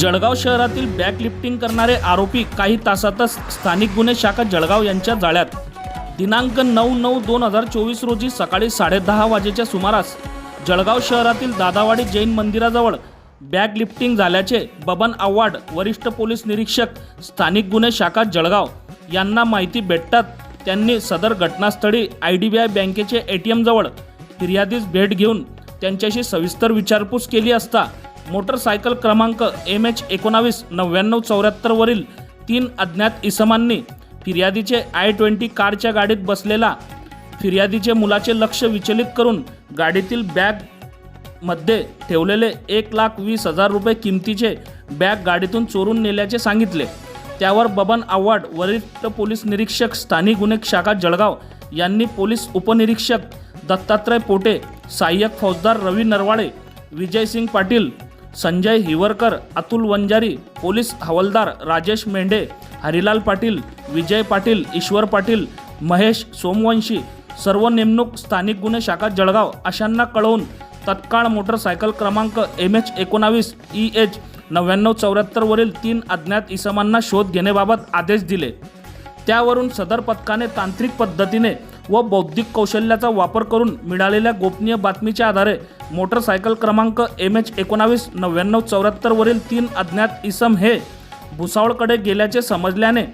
जळगाव शहरातील back lifting करणारे आरोपी काही तासातच स्थानिक गुन्हे शाखा जळगाव यांच्या जाळ्यात. दिनांक नऊ नऊ दोन हजार चोवीस रोजी सकाळी साडेदहा वाजेच्या सुमारास जळगाव शहरातील दादावाडी जैन मंदिराजवळ बॅग लिफ्टिंग झाल्याचे बबन आव्हाड वरिष्ठ पोलीस निरीक्षक स्थानिक गुन्हे शाखा जळगाव यांना माहिती भेटतात. त्यांनी सदर घटनास्थळी आय डी बी आय बँकेचे ए टी एमजवळ फिर्यादीस भेट घेऊन त्यांच्याशी सविस्तर विचारपूस केली असता मोटरसायकल क्रमांक एम एच एकोणावीस नव्याण्णव चौऱ्याहत्तरवरील तीन अज्ञात इसमांनी फिर्यादीचे आय ट्वेंटी कारच्या गाडीत बसलेला फिर्यादीचे मुलाचे लक्ष विचलित करून गाडीतील बॅगमध्ये ठेवलेले एक लाख वीस हजार रुपये किमतीचे बॅग गाडीतून चोरून नेल्याचे सांगितले. त्यावर बबन आव्हाड वरिष्ठ पोलीस निरीक्षक स्थानिक गुन्हे शाखा जळगाव यांनी पोलीस उपनिरीक्षक दत्तात्रय पोटे सहाय्यक फौजदार रवी नरवाळे विजयसिंग पाटील संजय हिवरकर अतुल वंजारी पोलीस हवालदार राजेश मेंढे हरिलाल पाटील विजय पाटील ईश्वर पाटील महेश सोमवंशी सर्व नेमणूक स्थानिक गुन्हे शाखा जळगाव अशांना कळवून तत्काळ मोटरसायकल क्रमांक एम एच एकोणावीस ई एच नव्याण्णव चौऱ्याहत्तरवरील तीन अज्ञात इसमांना शोध घेण्याबाबत आदेश दिले. त्यावरून सदर पथकाने तांत्रिक पद्धतीने व बौद्धिक कौशल्याचा वापर करून मिळालेल्या गोपनीय बातमीच्या आधारे मोटरसायकल क्रमांक एम एच एकोणावीस नव्याण्णव चौऱ्याहत्तरवरील तीन अज्ञात इसम हे भुसावळकडे गेल्याचे समजल्याने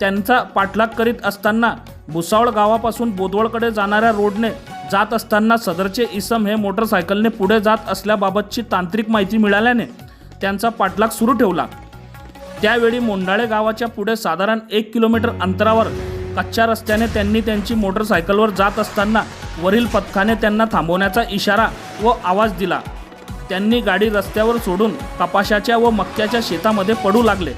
त्यांचा पाठलाग करीत असताना भुसावळ गावापासून बोदवळकडे जाणाऱ्या रोडने जात असताना सदरचे इसम हे मोटरसायकलने पुढे जात असल्याबाबतची तांत्रिक माहिती मिळाल्याने त्यांचा पाठलाग सुरू ठेवला. त्यावेळी मोंडाळे गावाच्या पुढे साधारण एक किलोमीटर अंतरावर कच्च्या रस्त्याने त्यांनी त्यांची मोटरसायकलवर जात असताना वरील पथकाने त्यांना थांबवण्याचा इशारा व आवाज दिला. त्यांनी गाडी रस्त्यावर सोडून कपाशाच्या व मक्याच्या शेतामध्ये पडू लागले.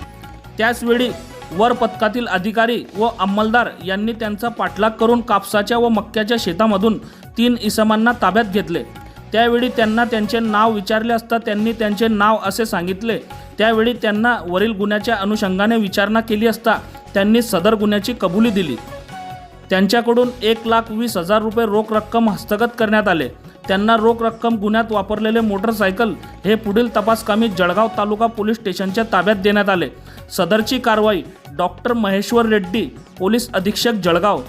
त्याचवेळी वर पथकातील अधिकारी व अंमलदार यांनी त्यांचा पाठलाग करून कापसाच्या व मक्याच्या शेतामधून तीन इसमांना ताब्यात घेतले. त्यावेळी त्यांना त्यांचे नाव विचारले असता त्यांनी त्यांचे नाव असे सांगितले. त्यावेळी त्यांना वरील गुन्ह्याच्या अनुषंगाने विचारणा केली असता त्यांनी सदर गुन्ह्याची कबुली दिली. त्यांच्याकडून एक लाख वीस हजार रुपये रोख रक्कम हस्तगत करण्यात आले. त्यांना रोख रक्कम गुन्ह्यात वापरलेले मोटरसायकल हे पुढील तपासकामी जळगाव तालुका पोलीस स्टेशनच्या ताब्यात देण्यात आले. सदरची कारवाई डॉक्टर महेश्वर रेड्डी पोलीस अधीक्षक जळगाव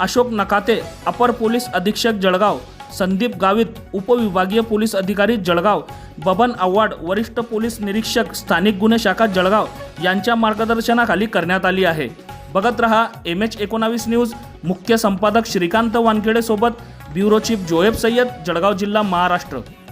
अशोक नकाते अपर पोलीस अधीक्षक जळगाव संदीप गावित उपविभागीय पोलीस अधिकारी जळगाव बबन आव्हाड वरिष्ठ पोलीस निरीक्षक स्थानिक गुन्हे शाखा जळगाव यांच्या मार्गदर्शनाखाली करण्यात आली आहे. बघत रहा एम एच एकोणावीस न्यूज. मुख्य संपादक श्रीकांत वानखेडे सोबत ब्युरो चीफ जोएब सय्यद जळगाव जिल्हा महाराष्ट्र.